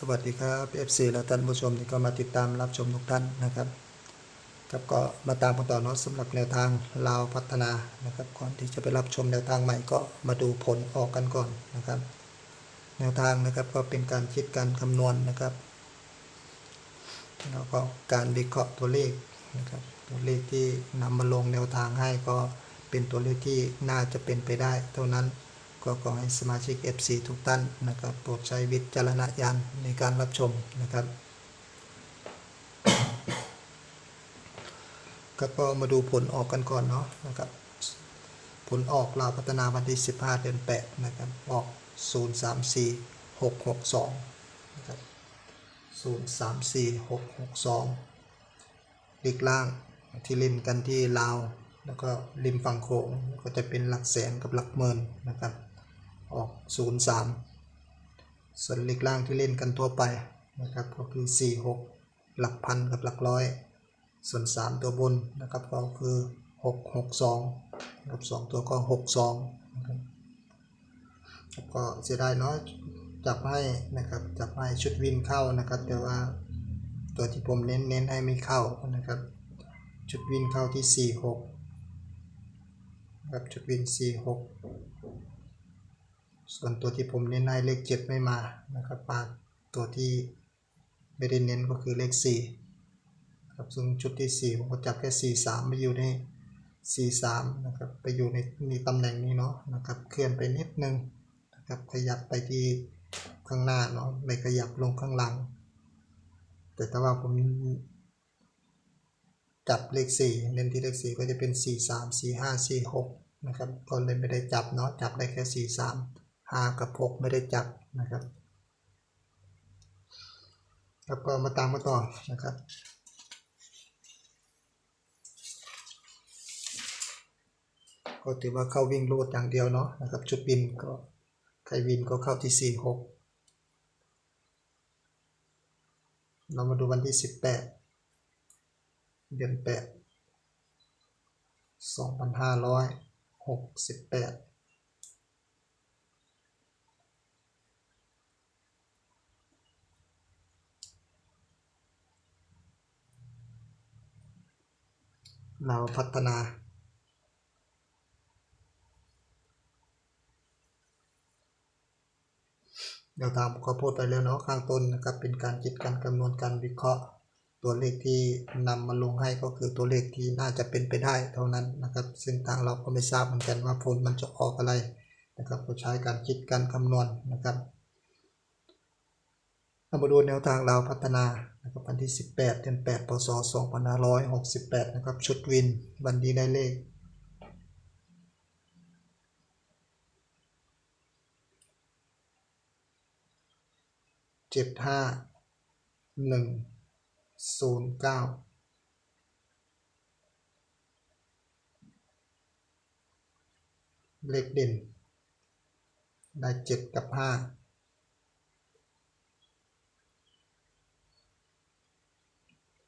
สวัสดีครับ FC และท่านผู้ชมที่ก็มาติดตามรับชมทุกท่านนะครับครับก็มาตามกันต่อเนาะสำหรับแนวทางลาวพัฒนานะครับ ก่อนที่จะไปรับชมแนวทางใหม่ก็มาดูผลออกกันก่อนนะครับ แนวทางนะครับก็เป็นการคิดการคำนวณนะครับแล้วก็การวิเคราะห์ตัวเลขนะครับ ตัวเลขที่นำมาลงแนวทางให้ก็เป็นตัวเลขที่น่าจะเป็นไปได้ เท่านั้น ก็ขอให้สมาชิก FC ทุกท่านนะครับโปรดใช้วิจารณญาณในการรับชมนะครับก็ก็มาดูผลออกกันก่อนเนาะนะครับผลออกลาวพัฒนาวันที่ 15 เดือน 8 นะครับ ออก 034 662นะครับ034 662ลีกล่างที่ล่นกันที่ลาว แล้วก็ริมฝั่งโขงก็จะเป็นหลักแสนกับหลักหมื่นนะครับ ออก 03 ส่วนเลีกล่างที่เล่นกันทั่วไปนะครับก็คือ 46 หลักพันกับหลักร้อย ส่วน 3 ตัวบนนะครับก็คือ 662นะครับ2ตัวก็ 62นะครับก็เสียดายเนาะจับให้นะครับจับให้ชุดวินเข้านะครับ แต่ว่าตัวที่ผมเน้นเน้นให้ไม่เข้านะครับ ชุดวินเข้าที่ 46นะครับชุดวิน 46 ส่วนตัวที่ผมเน้นให้เลข 7 ไม่มานะครับปาตัวที่ไม่ได้เน้นก็คือเลข4ครับซึ่งชุดที่ 4 ผมก็จับแค่ 4 3 ไปอยู่ใน 4 3 นะครับไปอยู่ในในตำแหน่งนี้เนาะนะครับเคลื่อนไปนิดนึงนะครับขยับไปที่ข้างหน้าเนาะไม่ขยับลงข้างหลัง แต่ถ้าว่าผมจับเลข 4 เน้นที่เลข 4 ก็จะเป็น 4 3 4 5 4 6นะครับก็เลยไม่ได้จับเนาะจับได้แค่ 4 3 5 กับ 6 ไม่ได้จับนะครับ แล้วก็มาตามมาต่อนะครับก็ถือว่าเข้าวิ่งรูดอย่างเดียวเนาะนะครับชุดบินก็ใครวินก็เข้าที่ 4 6 เรามาดูวันที่ 18 เดือน8 2568 เราพัฒนาแนวทางผมก็พูดไปแล้วเนาะข้างต้นนะครับเป็นการคิดการคำนวณการวิเคราะห์ ตัวเลขที่นำมาลงให้ก็คือตัวเลขที่น่าจะเป็นไปได้เท่านั้นนะครับ ซึ่งทางเราก็ไม่ทราบเหมือนกันว่าผลมันจะออกอะไรนะครับก็ใช้การคิดการคำนวณนะครับ เรามาดูแนวทางเราพัฒนานะครับวันที่ 18 เดือน 8 พศ 2568 นะครับ ชุดวิน วันนี้ได้เลข เจ็ดห้าหนึ่งศูนย์เก้าเลขเด่น ได้เจ็ดกับห้า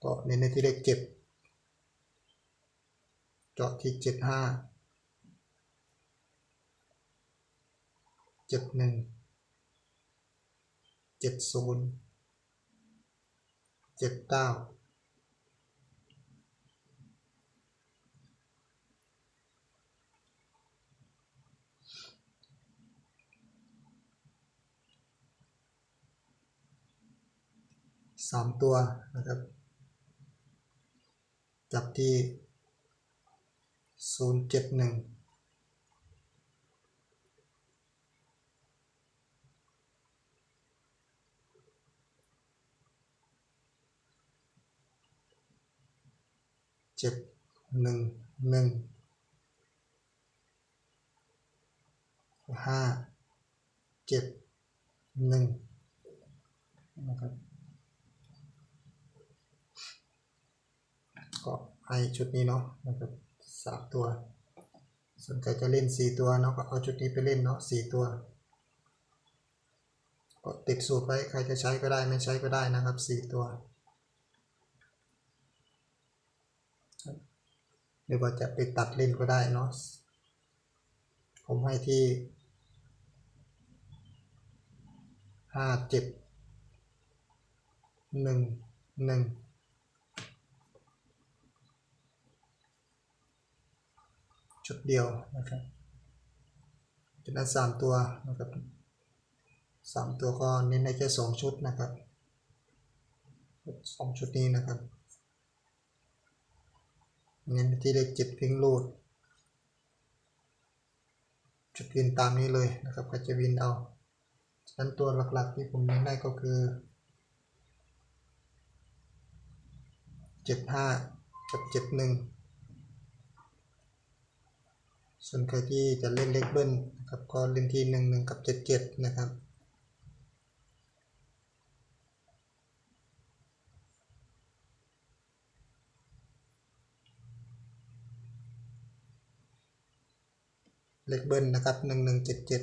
ก็เน้นในที่เลขเจ็ดเจาะที่เจ็ดห้าเจ็ดหนึ่งเจ็ดศูนย์เจ็ดเก้าสามตัวนะครับ จับที่ศูนย์เจ็ดหนึ่งเจ็ดหนึ่งหนึ่งห้าเจ็ดหนึ่งนะครับก็ ให้ชุดนี้เนาะนะครับสามตัว สนใจจะเล่นสี่ตัวเนาะก็เอาชุดนี้ไปเล่นเนาะสี่ตัวก็ติดสูตรไว้ใครจะใช้ก็ได้ไม่ใช้ก็ได้นะครับสี่ตัวหรือว่าจะไปตัดเล่นก็ได้เนาะผมให้ที่ห้าเจ็ดหนึ่งหนึ่ง ชุดเดียวนะครับจากนั้นสามตัวนะครับสามตัวก็เน้นในแค่สองชุดนะครับสองชุดนี้นะครับเน้นที่เลขเจ็ดพิงรูดจุดวินตามนี้เลยนะครับก็จะวินเอาฉะนั้นตัวหลักๆที่ผมเน้นได้ก็คือเจ็ดห้ากับเจ็ดหนึ่ง ส่วนใครที่จะเล่นเล็กเบิ้ลนะครับก็เล่นที่หนึ่งหนึ่งกับเจ็ดเจ็ดนะครับเลขเบิ้ลนะครับหนึ่งหนึ่งเจ็ดเจ็ด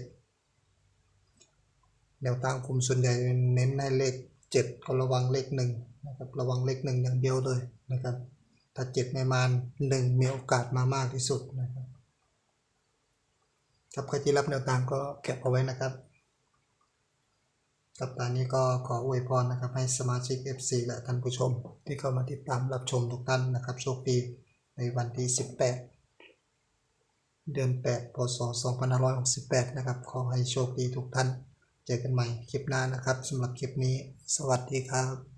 แนวตั้งคุมส่วนใหญ่เน้นให้เลขเจ็ดก็ระวังเลขหนึ่งนะครับระวังเลขหนึ่งอย่างเดียวเลยนะครับถ้าเจ็ดไม่มาหนึ่งมีโอกาสมามากที่สุดนะครับ ครับใครที่รับแนวตามก็เก็บเอาไว้นะครับสัปดาห์นี้ก็ขออวยพรนะครับให้สมาชิก FC และท่านผู้ชม ที่เข้ามาติดตามรับชมทุกท่านนะครับโชคดีในวันที่ 18 เดือน 8 พศ 2568 นะครับ ขอให้โชคดีทุกท่าน เจอกันใหม่คลิปหน้านะครับสำหรับคลิปนี้ สวัสดีครับ